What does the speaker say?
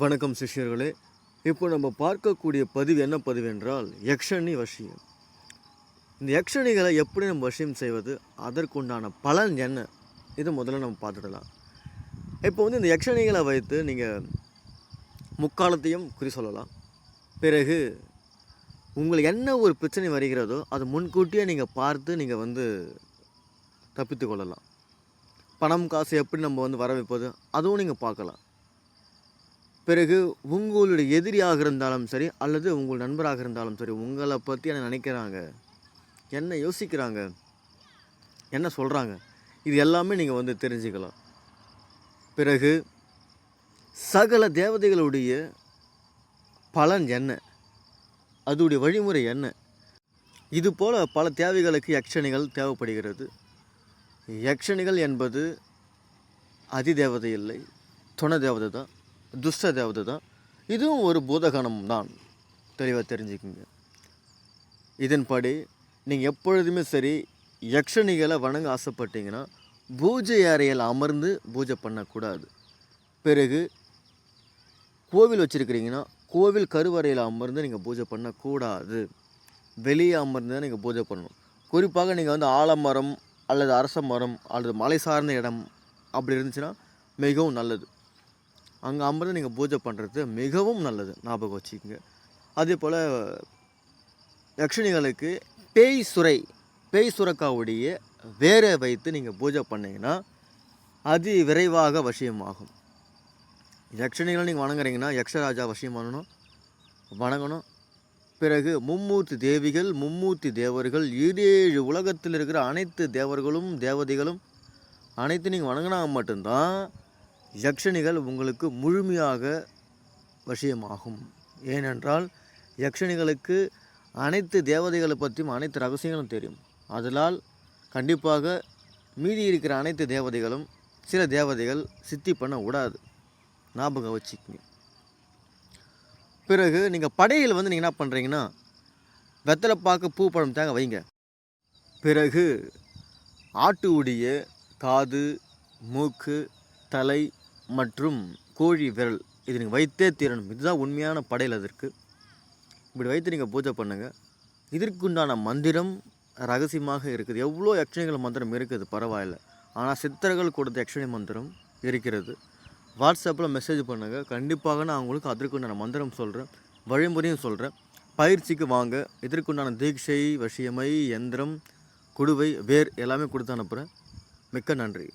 வணக்கம் சிஷ்யர்களே. இப்போ நம்ம பார்க்கக்கூடிய பதிவு என்ன பதிவு என்றால் யக்ஷணி வசியம். இந்த யக்ஷணிகளை எப்படி நம்ம வசியம் செய்வது? அதற்குண்டான பலன் என்ன? இது முதல்ல நம்ம பார்த்துடலாம். இப்போ வந்து இந்த யக்ஷணிகளை வைத்து நீங்கள் முக்காலத்தையும் குறி சொல்லலாம். பிறகு உங்களுக்கு என்ன ஒரு பிரச்சனை வருகிறதோ அது முன்கூட்டியே நீங்கள் பார்த்து நீங்கள் வந்து தப்பித்து கொள்ளலாம். பணம் காசு எப்படி நம்ம வந்து வர வைப்பது அதுவும் நீங்கள் பார்க்கலாம். பிறகு உங்களுடைய எதிரியாக இருந்தாலும் சரி அல்லது உங்கள் நண்பராக இருந்தாலும் சரி உங்களை பற்றி என்ன நினைக்கிறாங்க? என்ன யோசிக்கிறாங்க? என்ன சொல்கிறாங்க இது எல்லாமே நீங்கள் வந்து தெரிஞ்சுக்கலாம். பிறகு சகல தேவதைகளுடைய பலன் என்ன? அதுடைய வழிமுறை என்ன? இது போல் பல தேவைகளுக்கு யக்ஷணிகள் தேவைப்படுகிறது. யக்ஷணிகள் என்பது அதிதேவதை இல்லை துணை தேவதை தான். துஷ்ட தேவதை தான். இதுவும் ஒரு பூதகணம் தான். தெளிவாக தெரிஞ்சுக்குங்க. இதன்படி நீங்கள் எப்பொழுதுமே சரி யக்ஷணிகளை வணங்க ஆசைப்பட்டீங்கன்னா பூஜை அறையில் அமர்ந்து பூஜை பண்ணக்கூடாது. பிறகு கோவில் வச்சுருக்கிறீங்கன்னா கோவில் கருவறையில் அமர்ந்து நீங்கள் பூஜை பண்ணக்கூடாது. வெளியே அமர்ந்து தான் நீங்கள் பூஜை பண்ணணும். குறிப்பாக நீங்கள் வந்து ஆலமரம் அல்லது அரச மரம் அல்லது மலை சார்ந்த இடம் அப்படி இருந்துச்சுன்னா மிகவும் நல்லது. அங்கே அமர்ந்து நீங்கள் பூஜை பண்ணுறது மிகவும் நல்லது ஞாபகம் வச்சுக்கோங்க. அதே போல் யக்ஷினிகளுக்கு பேய் சுரை பேய் சுரக்காவுடைய வேரை வைத்து நீங்கள் பூஜை பண்ணிங்கன்னா அது விரைவாக வசியமாகும். யக்ஷணிகளை நீங்கள் வணங்குறீங்கன்னா யக்ஷராஜா வசியம் பண்ணணும் வணங்கணும். பிறகு மும்மூர்த்தி தேவிகள் மும்மூர்த்தி தேவர்கள் ஏழேழு உலகத்தில் இருக்கிற அனைத்து தேவர்களும் தேவதைகளும் அனைத்து நீங்கள் வணங்கினா மட்டும்தான் யக்ஷணிகள் உங்களுக்கு முழுமையாக வசியமாகும். ஏனென்றால் யக்ஷணிகளுக்கு அனைத்து தேவதைகளை பற்றியும் அனைத்து ரகசியங்களும் தெரியும். அதனால் கண்டிப்பாக மீதி இருக்கிற அனைத்து தேவதைகளும் சில தேவதைகள் சித்தி பண்ண விடாது. ஞாபகம் வச்சுக்கோங்க. பிறகு நீங்கள் படையில் வந்து நீங்கள் என்ன பண்ணுறீங்கன்னா வெத்தலை பார்க்க பூ பழம் தேங்க வைங்க. பிறகு ஆட்டு உடைய காது மூக்கு தலை மற்றும் கோழி விரல். இது நீங்கள் வைத்தே தீரணும். இதுதான் உண்மையான படையல் அதற்கு. இப்படி வைத்து நீங்கள் பூஜை பண்ணுங்கள் இதற்குண்டான மந்திரம் ரகசியமாக இருக்குது. எவ்வளோ யக்ஷணிகள் மந்திரம் இருக்குது பரவாயில்ல. ஆனால் சித்தர்கள் கொடுத்த யக்ஷணி மந்திரம் இருக்கிறது. வாட்ஸ்அப்பில் மெசேஜ் பண்ணுங்கள் கண்டிப்பாக நான் உங்களுக்கு அதற்குண்டான மந்திரம் சொல்கிறேன் வழிமுறையும் சொல்கிறேன் பயிற்சிக்கு வாங்க. இதற்குண்டான தீட்சை வசியமை எந்திரம் குடுவை வேர் எல்லாமே கொடுத்து அனுப்புகிறேன் மிக்க நன்றி.